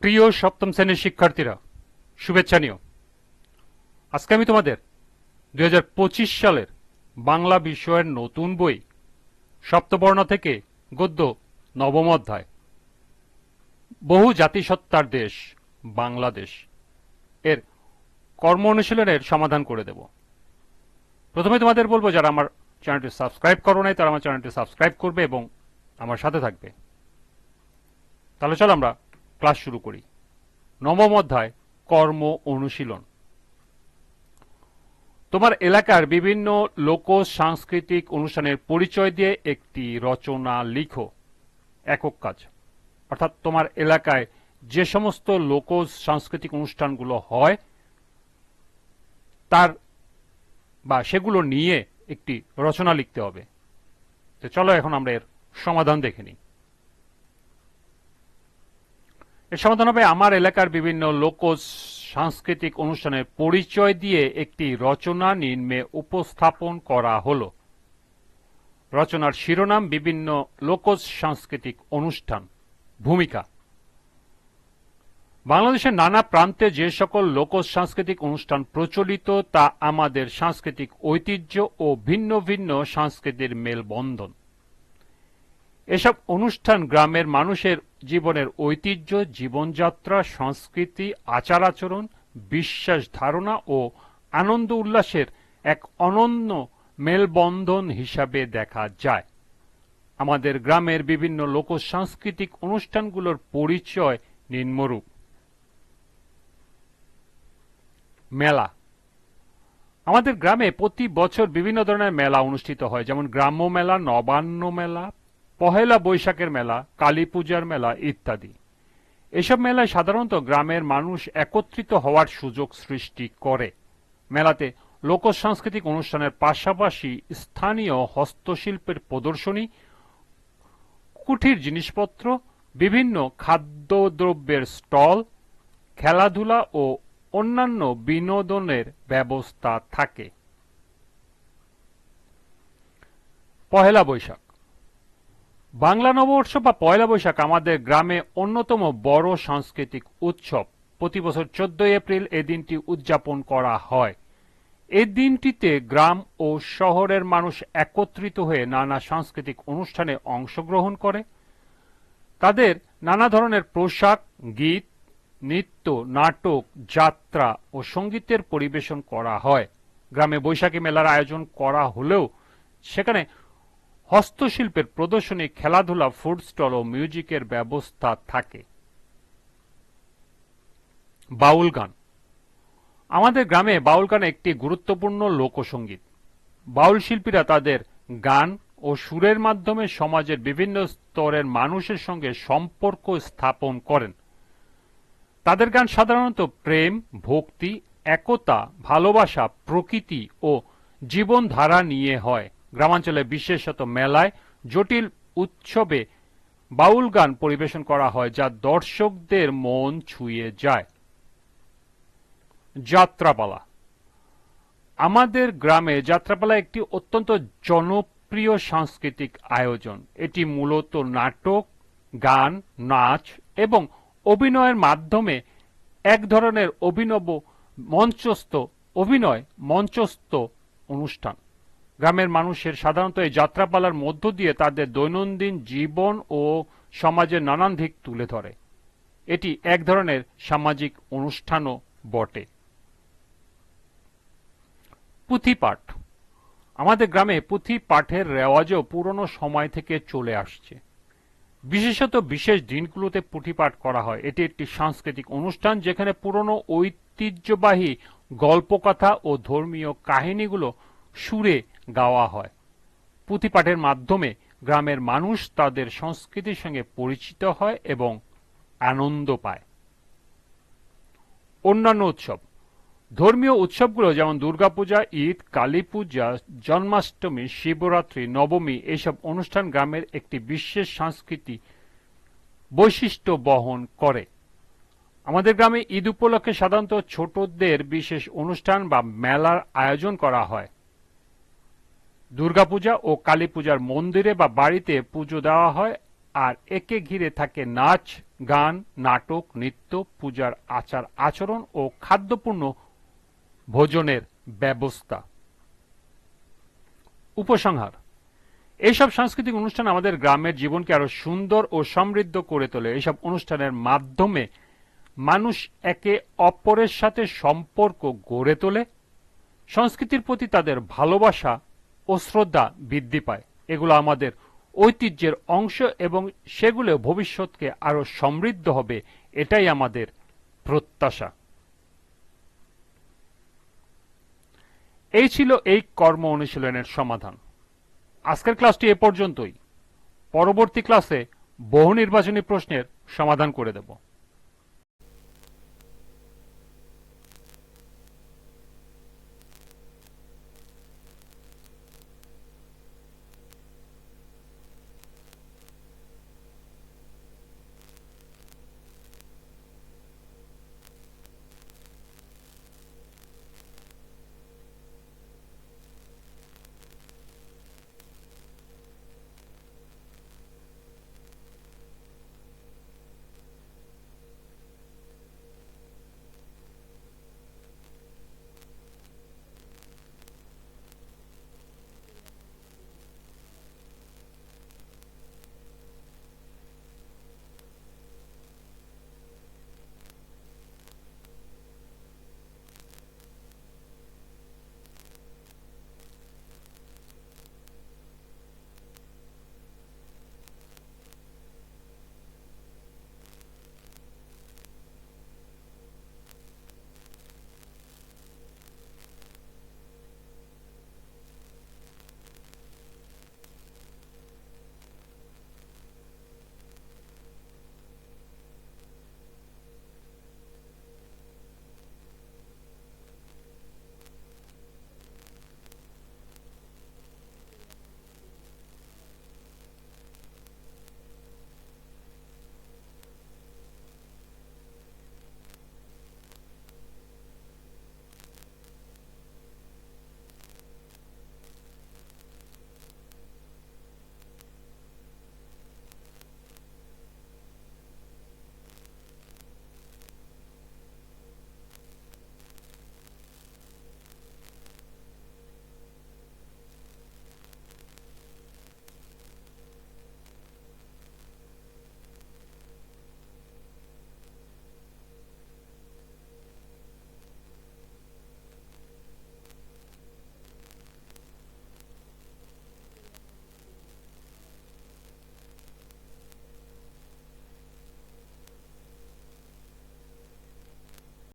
প্রিয় সপ্তম শ্রেণির শিক্ষার্থীরা, শুভেচ্ছা নিও। আজকে আমি তোমাদের দু হাজার পঁচিশ সালের বাংলা বিষয়ের নতুন বই, সপ্তবর্ণ থেকে গদ্য নবম অধ্যায়, বহু জাতিসত্তার দেশ, বাংলাদেশ, এর কর্ম অনুশীলনের সমাধান করে দেব। প্রথমে তোমাদের বলব, যারা আমার চ্যানেলটি সাবস্ক্রাইব করো নাই, তারা আমার চ্যানেলটি সাবস্ক্রাইব করবে এবং আমার সাথে থাকবে। তাহলে চলো আমরা ক্লাস শুরু করি। নবম অধ্যায়, কর্ম অনুশীলন। তোমার এলাকার বিভিন্ন লোক সাংস্কৃতিক অনুষ্ঠানের পরিচয় দিয়ে একটি রচনা লিখো। একক কাজ। অর্থাৎ তোমার এলাকায় যে সমস্ত লোক সাংস্কৃতিক অনুষ্ঠানগুলো হয়, তার বা সেগুলো নিয়ে একটি রচনা লিখতে হবে। তো চলো এখন আমরা এর সমাধান দেখে নিই। এর সমাধান হবে আমার এলাকার বিভিন্ন লোক সাংস্কৃতিক অনুষ্ঠানের পরিচয় দিয়ে একটি রচনা নিম্নে উপস্থাপন করা হলো। রচনার শিরোনাম বিভিন্ন লোক সাংস্কৃতিক অনুষ্ঠান। ভূমিকা। বাংলাদেশের নানা প্রান্তে যে সকল লোক সাংস্কৃতিক অনুষ্ঠান প্রচলিত, তা আমাদের সাংস্কৃতিক ঐতিহ্য ও ভিন্ন ভিন্ন সংস্কৃতির মেলবন্ধন। এসব অনুষ্ঠান গ্রামের মানুষের জীবনের ঐতিহ্য, জীবনযাত্রা, সংস্কৃতি আচার আচরণ বিশ্বাস ধারণা ও আনন্দ উল্লাসের এক অনন্য মেলবন্ধন হিসাবে দেখা যায়। আমাদের গ্রামের বিভিন্ন লোক সাংস্কৃতিক অনুষ্ঠানগুলোর পরিচয় নিম্নরূপ। মেলা। আমাদের গ্রামে প্রতি বছর বিভিন্ন ধরনের মেলা অনুষ্ঠিত হয়, যেমন গ্রাম্য মেলা, নবান্ন মেলা পহেলা বৈশাখের মেলা, কালী পূজার মেলা ইত্যাদি। এসব মেলায় সাধারণত গ্রামের মানুষ একত্রিত হওয়ার সুযোগ সৃষ্টি করে। মেলাতে লোক সাংস্কৃতিক অনুষ্ঠানের পাশাপাশি স্থানীয় হস্তশিল্পের প্রদর্শনী কুঠির জিনিসপত্র, বিভিন্ন খাদ্যদ্রব্যের স্টল, খেলাধুলা ও অন্যান্য বিনোদনের ব্যবস্থা থাকে। পহেলা বৈশাখ। বাংলা নববর্ষ বা পয়লা বৈশাখ আমাদের গ্রামে অন্যতম বড় সাংস্কৃতিক উৎসব। প্রতি বছর চোদ্দই এপ্রিল এই দিনটি উদযাপন করা হয়। এই দিনটিতে গ্রাম ও শহরের মানুষ একত্রিত হয়ে নানা সাংস্কৃতিক অনুষ্ঠানে অংশগ্রহণ করে। তাদের নানা ধরনের পোশাক, গীত, নৃত্য, নাটক, যাত্রা ও সঙ্গীতের পরিবেশন করা হয়। গ্রামে বৈশাখী মেলার আয়োজন করা হলেও সেখানে হস্তশিল্পের প্রদর্শনী, খেলাধুলা, ফুড স্টল ও মিউজিকের ব্যবস্থা থাকে। বাউল গান। আমাদের গ্রামে বাউল গান একটি গুরুত্বপূর্ণ লোকসঙ্গীত। বাউল শিল্পীরা তাদের গান ও সুরের মাধ্যমে সমাজের বিভিন্ন স্তরের মানুষের সঙ্গে সম্পর্ক স্থাপন করেন। তাদের গান সাধারণত প্রেম, ভক্তি, একতা, ভালোবাসা, প্রকৃতি ও জীবনধারা নিয়ে হয়। গ্রামাঞ্চলে বিশেষত মেলায় জটিল উৎসবে বাউল গান পরিবেশন করা হয় যা দর্শকদের মন ছুঁয়ে যায়। যাত্রাপালা। আমাদের গ্রামে যাত্রাপালা একটি অত্যন্ত জনপ্রিয় সাংস্কৃতিক আয়োজন। এটি মূলত নাটক, গান, নাচ এবং অভিনয়ের মাধ্যমে এক ধরনের অভিনব মঞ্চস্থ, অভিনয় মঞ্চস্থ অনুষ্ঠান। গ্রামের মানুষের সাধারণত এই যাত্রাপালার মধ্য দিয়ে তাদের দৈনন্দিন জীবন ও সমাজের নানান দিক তুলে ধরে। এটি এক ধরনের সামাজিক অনুষ্ঠানও বটে। পুঁথিপাঠ আমাদের গ্রামে পুঁথি পাঠের রেওয়াজও পুরনো সময় থেকে চলে আসছে। বিশেষত বিশেষ দিনগুলোতে পুঁথিপাঠ করা হয়। এটি একটি সাংস্কৃতিক অনুষ্ঠান যেখানে পুরনো ঐতিহ্যবাহী গল্পকথা ও ধর্মীয় কাহিনীগুলো সুরে গাওয়া হয়। পুঁথিপাঠের মাধ্যমে গ্রামের মানুষ তাদের সংস্কৃতির সঙ্গে পরিচিত হয় এবং আনন্দ পায়। অন্যান্য উৎসব। ধর্মীয় উৎসবগুলো যেমন দুর্গাপূজা, ঈদ কালী পূজা জন্মাষ্টমী, শিবরাত্রি, নবমী এসব অনুষ্ঠান গ্রামের একটি বিশেষ সংস্কৃতি বৈশিষ্ট্য বহন করে। আমাদের গ্রামে ঈদ উপলক্ষে সাধারণত ছোটদের বিশেষ অনুষ্ঠান বা মেলার আয়োজন করা হয়। দুর্গাপূজা ও কালী পূজার মন্দিরে বা বাড়িতে পুজো দেওয়া হয়, আর একে ঘিরে থাকে নাচ, গান, নাটক, নৃত্য, পূজার আচার আচরণ ও খাদ্যপূর্ণ ভোজনের ব্যবস্থা। উপসংহার। এইসব সাংস্কৃতিক অনুষ্ঠান আমাদের গ্রামের জীবনকে আরও সুন্দর ও সমৃদ্ধ করে তোলে। এইসব অনুষ্ঠানের মাধ্যমে মানুষ একে অপরের সাথে সম্পর্ক গড়ে তোলে। সংস্কৃতির প্রতি তাদের ভালোবাসা ও শ্রদ্ধা বৃদ্ধি পায়। এগুলো আমাদের ঐতিহ্যের অংশ এবং সেগুলো ভবিষ্যৎকে আরও সমৃদ্ধ হবে, এটাই আমাদের প্রত্যাশা। এই ছিল এই কর্ম অনুশীলনের সমাধান। আজকের ক্লাসটি এ পর্যন্তই। পরবর্তী ক্লাসে বহু নির্বাচনী প্রশ্নের সমাধান করে দেব।